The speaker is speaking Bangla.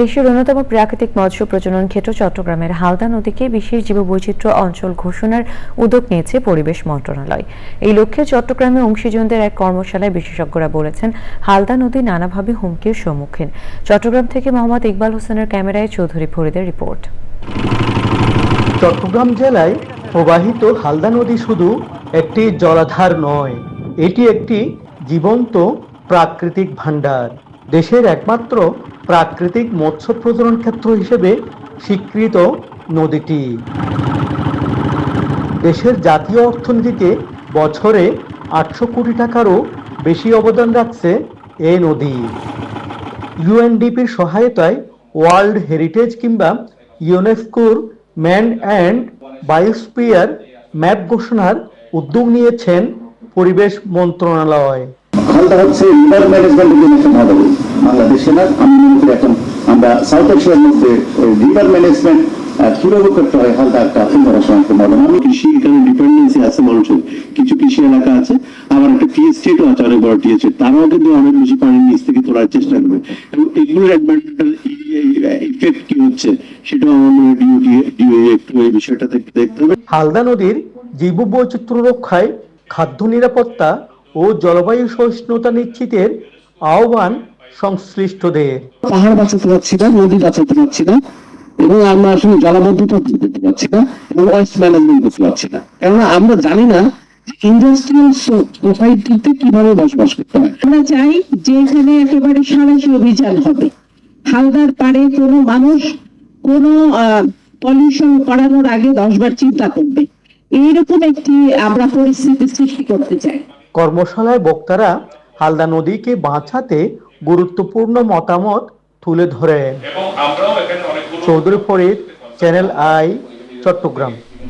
দেশের অন্যতম প্রাকৃতিক মৎস্য প্রজনন ক্ষেত্র চট্টগ্রামের হালদা নদীকে বিশেষ জীববৈচিত্র্য অঞ্চল ঘোষণার উদ্যোগ নিয়েছে পরিবেশ মন্ত্রণালয়। এই লক্ষ্যে চট্টগ্রামে অংশীজনদের এক কর্মশালায় বিশেষজ্ঞরা বলেছেন, হালদা নদী নানাভাবে হুমকির সম্মুখীন। চট্টগ্রাম থেকে মোহাম্মদ ইকবাল হোসেনের ক্যামেরায় চৌধুরী ফরিদের রিপোর্ট। চট্টগ্রাম জেলায় প্রবাহিত হালদা নদী শুধু একটি জলাধার নয়, এটি একটি জীবন্ত প্রাকৃতিক ভাণ্ডার। দেশের একমাত্র প্রাকৃতিক মৎস্য প্রজনন ক্ষেত্র হিসেবে স্বীকৃত নদীটি। দেশের জাতীয় অর্থনীতিতে বছরে আটশো কোটি টাকারও বেশি অবদান রাখছে এই নদী। ইউএনডিপির সহায়তায় ওয়ার্ল্ড হেরিটেজ কিংবা ইউনেস্কোর ম্যান অ্যান্ড বায়োস্পিয়ার ম্যাপ ঘোষণার উদ্যোগ নিয়েছেন পরিবেশ মন্ত্রণালয়। হচ্ছে বাংলাদেশে না আমি মনে করি এখন আমরা সাউথ এশিয়ার মধ্যে রিভার ম্যানেজমেন্ট কীভাবে করতে হয় হালদা একটা আমি এখানে ডিপেন্ডেন্সি আছে মানুষের। কিছু কৃষি এলাকা আছে আবার একটা টি এস্টেটও আছে অনেক বড় টি এস্টেট তারাও কিন্তু অনেক বেশি পানির নিচ থেকে তোলার চেষ্টা করবে। এবং এগুলোর এনভায়রনমেন্টাল ইফেক্ট কি হচ্ছে সেটাও আমার মনে হয় ডিও একটু এই বিষয়টা দেখতে হবে। হালদা নদীর জীববৈচিত্র্য রক্ষায় খাদ্য নিরাপত্তা ও জলবায়ু সহিষ্ণুতা নিশ্চিতের আহ্বান সংশ্লিষ্টদের। পাহাড় বাঁচাতে পারছি না নদী বাঁচাতে পারছি না এবং আমরা আসলে জলাবদ্ধতা দিতে পারছি না এবং ওয়েস্ট ম্যানেজমেন্ট করতে পারছি না। কেননা আমরা জানি না ইন্ডাস্ট্রিয়াল সোসাইটিতে কীভাবে বসবাস করতে হয়। আমরা চাই যে এখানে একেবারে সারাশি অভিযান হবে। হালদার পাড়ে কোনো মানুষ কোনো পলিউশন করানোর আগে দশবার চিন্তা করবে। এইরকম একটি আমরা পরিস্থিতি সৃষ্টি করতে চাই। কর্মশালায় বক্তারা হালদা নদীকে বাঁচাতে গুরুত্বপূর্ণ মতামত তুলে ধরেন। Chowdhury Farid channel I Chattogram.